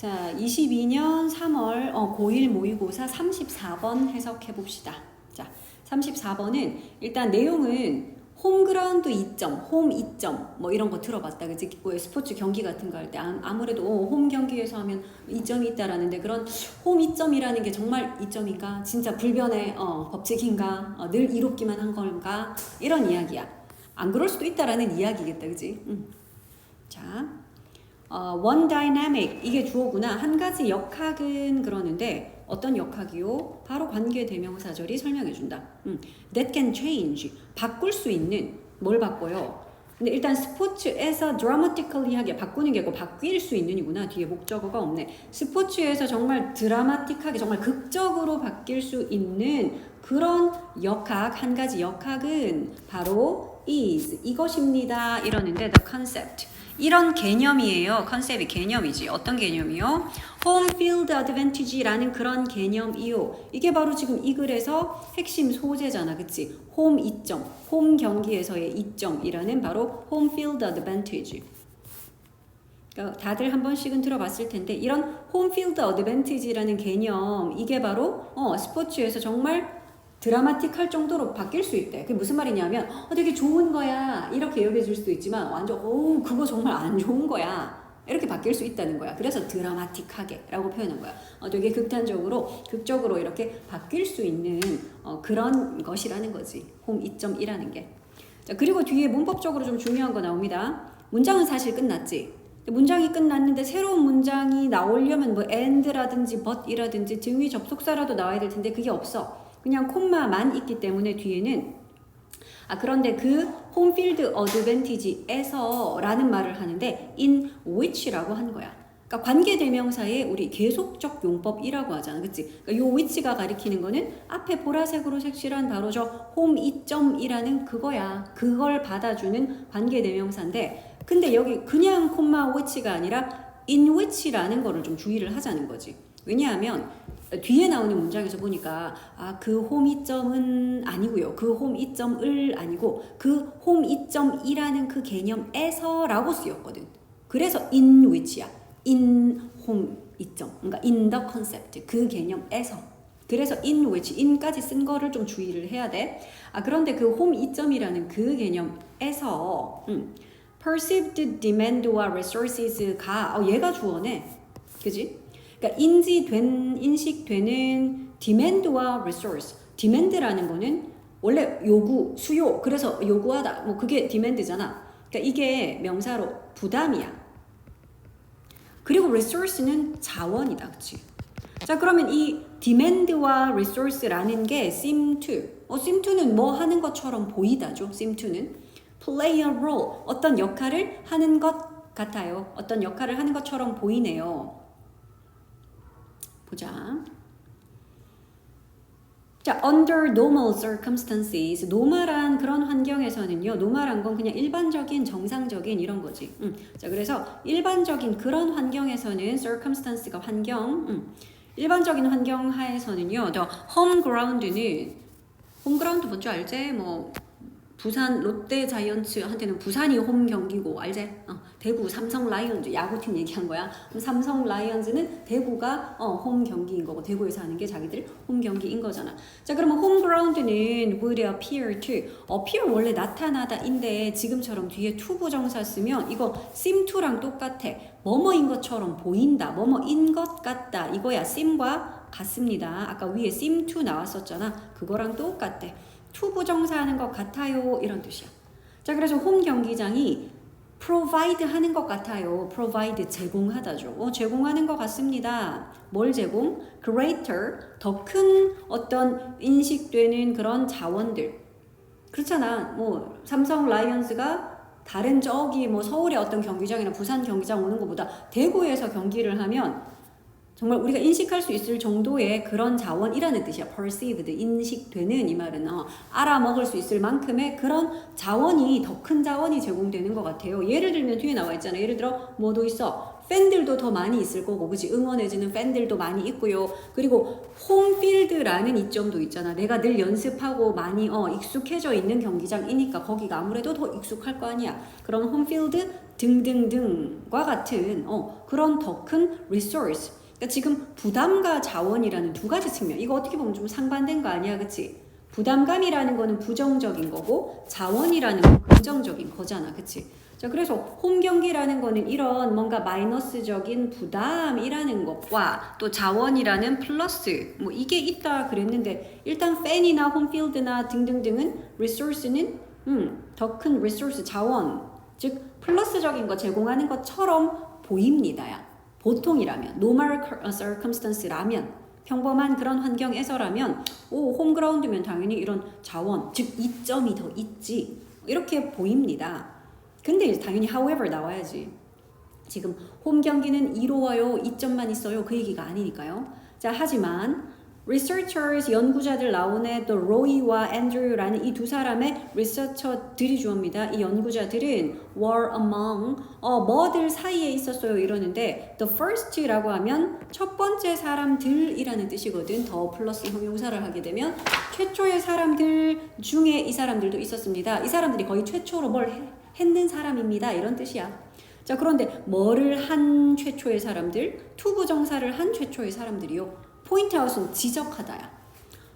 자, 22년 3월 어, 고1 모의고사 34번 해석해 봅시다. 자, 34번은 일단 내용은 홈그라운드 2점, 홈 2점 뭐 이런 거 들어봤다. 그지? 뭐 스포츠 경기 같은 거 할 때 아무래도 어, 홈 경기에서 하면 2점이 있다라는데 그런 홈 2점이라는 게 정말 2점인가? 진짜 불변의 어, 법칙인가? 어, 늘 이롭기만 한 건가? 이런 이야기야. 안 그럴 수도 있다라는 이야기겠다. 그지? 음. 자, 어, dynamic 이게 주어구나 한 가지 역학은 그러는데 어떤 역학이요? 바로 관계 대명사절이 설명해 준다. 음, that can change 바꿀 수 있는 뭘 바꿔요? 근데 일단 스포츠에서 dramatically하게 바꾸는 게 아니고 바뀔 수 있는이구나 뒤에 목적어가 없네. 스포츠에서 정말 드라마틱하게 정말 극적으로 바뀔 수 있는 그런 역학 한 가지 역학은 바로 is 이것입니다 이러는데 the concept 이런 개념이에요. 컨셉이 개념이지. 어떤 개념이요? Field advantage라는 그런 개념이요. 이게 바로 지금 이 글에서 핵심 소재잖아. 그치? 홈 이점, 홈 경기에서의 이점이라는 바로 field advantage. 그러니까 다들 한 번씩은 들어봤을 텐데 이런 홈필드 어드밴티지라는 개념 이게 바로 어, 스포츠에서 정말 드라마틱할 정도로 바뀔 수 있대. 그게 무슨 말이냐면 어, 되게 좋은 거야 이렇게 여겨질 수도 있지만 완전 오 그거 정말 안 좋은 거야 이렇게 바뀔 수 있다는 거야. 그래서 드라마틱하게라고 표현한 거야. 어, 되게 극단적으로 극적으로 이렇게 바뀔 수 있는 어, 그런 것이라는 거지. 홈 2.1이라는 게. 자 그리고 뒤에 문법적으로 좀 중요한 거 나옵니다. 문장은 사실 끝났지. 문장이 끝났는데 새로운 문장이 나오려면 뭐 and라든지 but이라든지 등위 접속사라도 나와야 될 텐데 그게 없어. 그냥 콤마만 있기 때문에 뒤에는 아 그런데 그 홈필드 어드밴티지에서 라는 말을 하는데 in which라고 한 거야. 그러니까 관계 대명사의 우리 계속적 용법이라고 하잖아. 그치? 그러니까 요 which가 가리키는 거는 앞에 보라색으로 색칠한 바로 저 홈 이점이라는 그거야. 그걸 받아주는 관계 대명사인데 근데 여기 그냥 콤마 which가 아니라 in which라는 거를 좀 주의를 하자는 거지. 왜냐하면 뒤에 나오는 문장에서 보니까 아 그 홈 이점은 아니고요. 그 홈 이점을 아니고 그 홈 이점이라는 그 개념에서라고 쓰였거든. 그래서 in which야. in 홈 이점. 그러니까 in the concept 그 개념에서. 그래서 in which in까지 쓴 거를 좀 주의를 해야 돼. 아 그런데 그 홈 이점이라는 그 개념에서 음, perceived demand와 resources가 어, 얘가 주어네. 그지? 그러니까 인지된 인식되는 demand와 resource. demand라는 거는 원래 요구, 수요. 그래서 요구하다. 뭐 그게 demand잖아. 그러니까 이게 명사로 부담이야. 그리고 resource는 자원이다. 그치? 자, 그러면 이 demand와 resource라는 게 seem to. 어, seem to는 뭐 하는 것처럼 보이다죠. seem to는 play a role. 어떤 역할을 하는 것 같아요. 어떤 역할을 하는 것처럼 보이네요. 보자. 자, under normal circumstances, 노멀한 그런 환경에서는요, 노멀한 건 그냥 일반적인, 정상적인 이런 거지. 음. 자, 그래서 일반적인 그런 환경에서는 circumstance가 환경, 음. 일반적인 환경 하에서는요, the home ground는 홈 그라운드 뭔지 알지? 뭐 부산 롯데 자이언츠한테는 부산이 홈 경기고 알지? 어, 대구 삼성 라이온즈 야구팀 얘기한 거야. 그럼 삼성 라이온즈는 대구가 어, 홈 경기인 거고 대구에서 하는 게 자기들 홈 경기인 거잖아. 자 그러면 홈 그라운드는 would appear to appear 원래 나타나다인데 지금처럼 뒤에 to 부정사 쓰면 이거 seem to랑 똑같아. 뭐뭐인 것처럼 보인다. 뭐뭐인 것 같다. 이거야 seem과 같습니다. 아까 위에 seem to 나왔었잖아. 그거랑 똑같대. To 부정사 하는 것 같아요. 이런 뜻이야. 자, 그래서 홈 경기장이 provide 하는 것 같아요. provide 제공하다죠. 어, 제공하는 것 같습니다. 뭘 제공? greater 더 큰 어떤 인식되는 그런 자원들. 그렇잖아. 뭐 삼성 라이언스가 다른 저기 뭐 서울의 어떤 경기장이나 부산 경기장 오는 것보다 대구에서 경기를 하면 정말 우리가 인식할 수 있을 정도의 그런 자원이라는 뜻이야. perceived, 인식되는 이 말은 어, 알아먹을 수 있을 만큼의 그런 자원이 더 큰 자원이 제공되는 것 같아요. 예를 들면 뒤에 나와 있잖아. 예를 들어 뭐도 있어. 팬들도 더 많이 있을 거고, 그치? 응원해주는 팬들도 많이 있고요. 그리고 홈필드라는 이점도 있잖아. 내가 늘 연습하고 많이 어, 익숙해져 있는 경기장이니까 거기가 아무래도 더 익숙할 거 아니야. 그럼 홈필드 등등등과 같은 어, 그런 더큰 resource. 그러니까 지금 부담과 자원이라는 두 가지 측면. 이거 어떻게 보면 좀 상반된 거 아니야, 그치? 부담감이라는 거는 부정적인 거고 자원이라는 건 긍정적인 거잖아, 그치? 자, 그래서 홈 경기라는 거는 이런 뭔가 마이너스적인 부담이라는 것과 또 자원이라는 플러스 뭐 이게 있다 그랬는데 일단 팬이나 홈필드나 등등등은 리소스는 음, 더 큰 리소스 자원 즉 플러스적인 거 제공하는 것처럼 보입니다야. 보통이라면 normal circumstance라면 평범한 그런 환경에서라면 오 홈그라운드면 당연히 이런 자원 즉 이점이 더 있지 이렇게 보입니다. 근데 당연히 however 나와야지. 지금 홈 경기는 2로 와요. 2점만 있어요. 그 얘기가 아니니까요. 자, 하지만 researchers 연구자들 나오네 또 로이와 앤드류라는 이 두 사람의 리서처들이 주어입니다. 이 연구자들은 were among 어 뭐들 사이에 있었어요 이러는데 the first라고 하면 첫 번째 사람들이라는 뜻이거든. 더 플러스 형용사를 하게 되면 최초의 사람들 중에 이 사람들도 있었습니다. 이 사람들이 거의 최초로 뭘 해- 했는 사람입니다. 이런 뜻이야. 자, 그런데 뭐를 한 최초의 사람들? 투부정사를 한 최초의 사람들이요. 포인트 아웃은 지적하다야.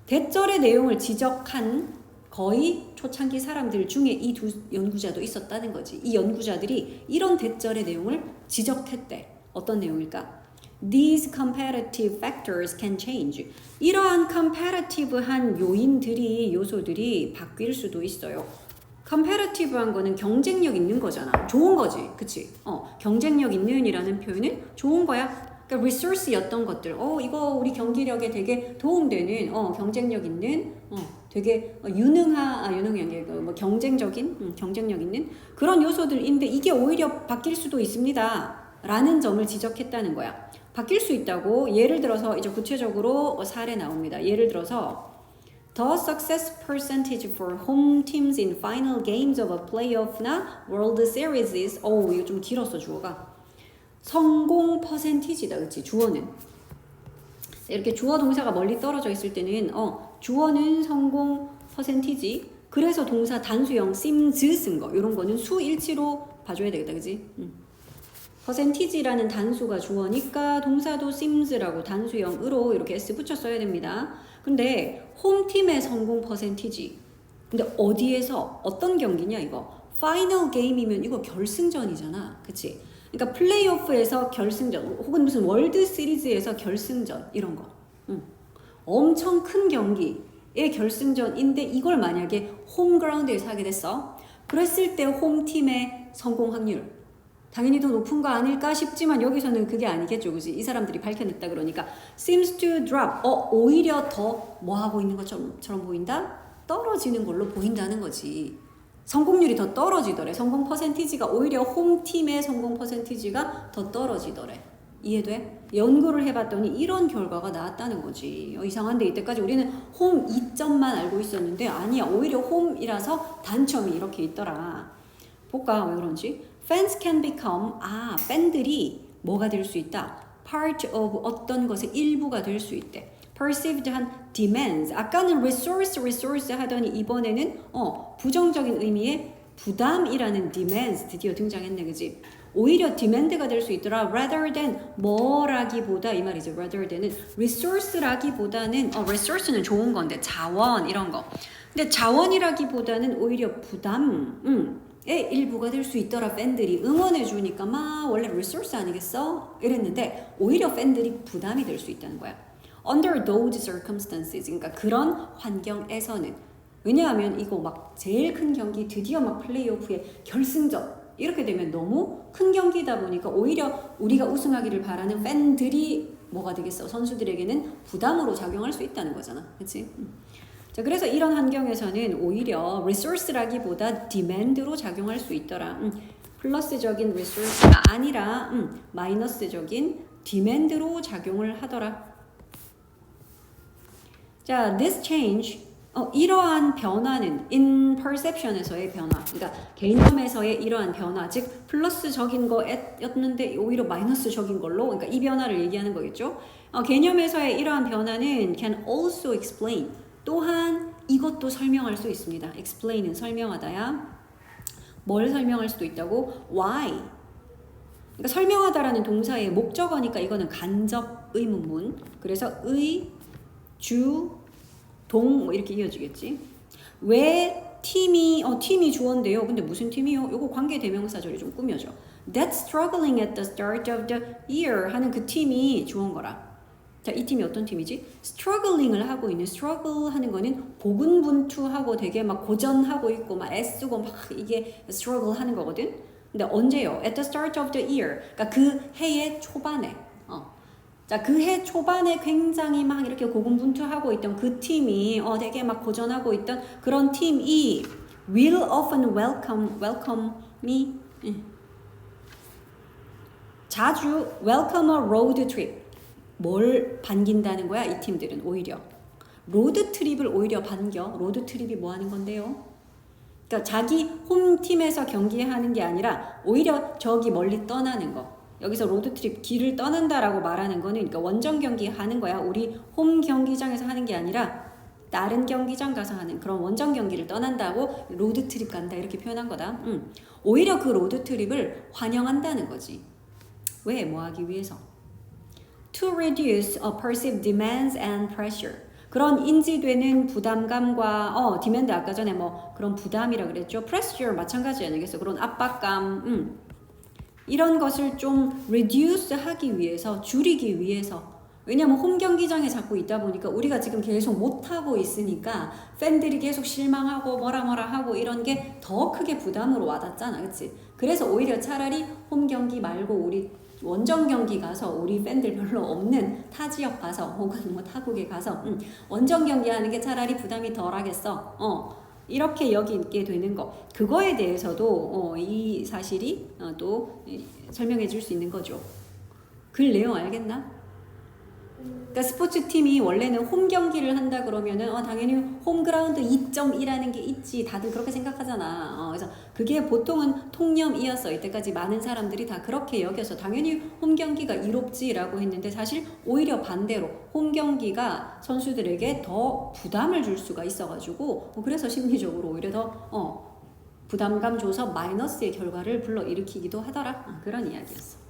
대절의 내용을 지적한 거의 초창기 사람들 중에 이 두 연구자도 있었다는 거지. 이 연구자들이 이런 대절의 내용을 지적했대. 어떤 내용일까? These competitive factors can change. 이러한 competitive한 요인들이 요소들이 바뀔 수도 있어요. competitive한 거는 경쟁력 있는 거잖아. 좋은 거지. 그치? 어, 경쟁력 있는이라는 표현은 좋은 거야. 그러니까 resource였던 것들. 어, 이거 우리 경기력에 되게 도움되는, 어, 경쟁력 있는, 어, 되게 어, 유능한, 아, 유능한 게, 뭐, 경쟁적인, 음, 경쟁력 있는 그런 요소들인데 이게 오히려 바뀔 수도 있습니다. 라는 점을 지적했다는 거야. 바뀔 수 있다고 예를 들어서 이제 구체적으로 사례 나옵니다. 예를 들어서 The success percentage for home teams in final games of a playoff나 World Series is 오 이거 좀 길었어 주어가 성공 퍼센티지다 그치 주어는 이렇게 주어 동사가 멀리 떨어져 있을 때는 어 주어는 성공 퍼센티지 그래서 동사 단수형 seems 쓴거 이런 거는 수일치로 봐줘야 되겠다 그지 음. 퍼센티지라는 단수가 주어니까 동사도 seems라고 단수형으로 이렇게 s 붙여 써야 됩니다. 근데 홈팀의 성공 퍼센티지. 근데 어디에서 어떤 경기냐 이거. 파이널 게임이면 이거 결승전이잖아. 그치? 그러니까 플레이오프에서 결승전 혹은 무슨 월드 시리즈에서 결승전 이런 거. 응. 엄청 큰 경기의 결승전인데 이걸 만약에 홈그라운드에서 하게 됐어. 그랬을 때 홈팀의 성공 확률 당연히 더 높은 거 아닐까 싶지만 여기서는 그게 아니겠죠, 그지? 이 사람들이 밝혀냈다 그러니까 seems to drop. 어 오히려 더 뭐 하고 있는 것처럼 처럼 보인다? 떨어지는 걸로 보인다는 거지. 성공률이 더 떨어지더래. 성공 퍼센티지가 오히려 홈팀의 성공 퍼센티지가 더 떨어지더래. 이해돼? 연구를 해봤더니 이런 결과가 나왔다는 거지. 어, 이상한데 이때까지 우리는 홈 2점만 알고 있었는데 아니야. 오히려 홈이라서 단점이 이렇게 있더라. 볼까? 왜 그런지? Fans can become 아 팬들이 뭐가 될 수 있다. Part of 어떤 것의 일부가 될 수 있대. Perceived 한 demands. 아까는 resource, resource 하더니 이번에는 어 부정적인 의미의 부담이라는 demands 드디어 등장했네, 그지? 오히려 demand가 될 수 있더라. Rather than 뭐라기보다 이 말이죠. Rather than은 resource라기보다는 어 resource는 좋은 건데 자원 이런 거. 근데 자원이라기보다는 오히려 부담. 음. 의 일부가 될 수 있더라 팬들이 응원해 주니까 막 원래 리소스 아니겠어? 이랬는데 오히려 팬들이 부담이 될 수 있다는 거야. Under those circumstances 그러니까 그런 환경에서는 왜냐하면 이거 막 제일 큰 경기 드디어 막 플레이오프의 결승전 이렇게 되면 너무 큰 경기다 보니까 오히려 우리가 우승하기를 바라는 팬들이 뭐가 되겠어? 선수들에게는 부담으로 작용할 수 있다는 거잖아. 그렇지? 자, 그래서 이런 환경에서는 오히려 resource라기보다 demand로 작용할 수 있더라. 음, 플러스적인 resource가 아니라 음, 마이너스적인 demand로 작용을 하더라. 자, this change 어, 이러한 변화는 in perception에서의 변화, 그러니까 개념에서의 이러한 변화, 즉 플러스적인 거였는데 오히려 마이너스적인 걸로, 그러니까 이 변화를 얘기하는 거겠죠. 어, 개념에서의 이러한 변화는 can also explain 또한 이것도 설명할 수 있습니다. explain은 설명하다야. 뭘 설명할 수도 있다고? why 그러니까 설명하다라는 동사의 목적어니까 이거는 간접 의문문. 그래서 의, 주, 동, 뭐 이렇게 이어지겠지. 왜 팀이, 어, 팀이 주어인데요. 근데 무슨 팀이요? 요거 관계 대명사절이 좀 꾸며져. That's struggling at the start of the year 하는 그 팀이 주어인 거라. 자, 이 팀이 어떤 팀이지? struggling을 하고 있는 struggle 하는 거는 고군분투하고 되게 막 고전하고 있고 막 애쓰고 막 이게 struggle 하는 거거든. 근데 언제요? At the start of the year. 그러니까 그 해의 초반에. 어. 자, 그 해 초반에 굉장히 막 이렇게 고군분투하고 있던 그 팀이 어 되게 막 고전하고 있던 그런 팀이 will often welcome welcome me. 응. 자주 welcome a road trip. 뭘 반긴다는 거야? 이 팀들은 오히려 로드 트립을 오히려 반겨. 로드 트립이 뭐 하는 건데요? 그러니까 자기 홈 팀에서 경기하는 게 아니라 오히려 저기 멀리 떠나는 거. 여기서 로드 트립 길을 떠난다라고 말하는 거는 그러니까 원정 경기 하는 거야. 우리 홈 경기장에서 하는 게 아니라 다른 경기장 가서 하는 그런 원정 경기를 떠난다고 로드 트립 간다 이렇게 표현한 거다. 음. 오히려 그 로드 트립을 환영한다는 거지. 왜? 뭐 하기 위해서? To reduce a perceived demands and pressure. 그런 인지되는 부담감과 어 디맨드 아까 전에 뭐 그런 부담이라 그랬죠. pressure 마찬가지 아니겠어? 그런 압박감. 음. 이런 것을 좀 reduce 하기 위해서 줄이기 위해서 왜냐면 홈 경기장에 자꾸 있다 보니까 우리가 지금 계속 못 하고 있으니까 팬들이 계속 실망하고 뭐라 뭐라 하고 이런 게 더 크게 부담으로 와닿잖아, 그렇지? 그래서 오히려 차라리 홈 경기 말고 우리 원정 경기 가서 우리 팬들 별로 없는 타 지역 가서 혹은 뭐 타국에 가서 음, 원정 경기 하는 게 차라리 부담이 덜 하겠어. 어. 이렇게 여기게 되는 거 그거에 대해서도 어, 이 사실이 어, 또 이, 설명해 줄 수 있는 거죠. 글 내용 알겠나? 그러니까 스포츠 팀이 원래는 홈 경기를 한다 그러면은 어, 당연히 홈 그라운드 2.1라는 게 있지 다들 그렇게 생각하잖아. 어, 그래서 그게 보통은 통념이었어. 이때까지 많은 사람들이 다 그렇게 여겨서 당연히 홈 경기가 이롭지라고 했는데 사실 오히려 반대로 홈 경기가 선수들에게 더 부담을 줄 수가 있어가지고 어, 그래서 심리적으로 오히려 더 어, 부담감 줘서 마이너스의 결과를 불러 일으키기도 하더라. 아, 그런 이야기였어.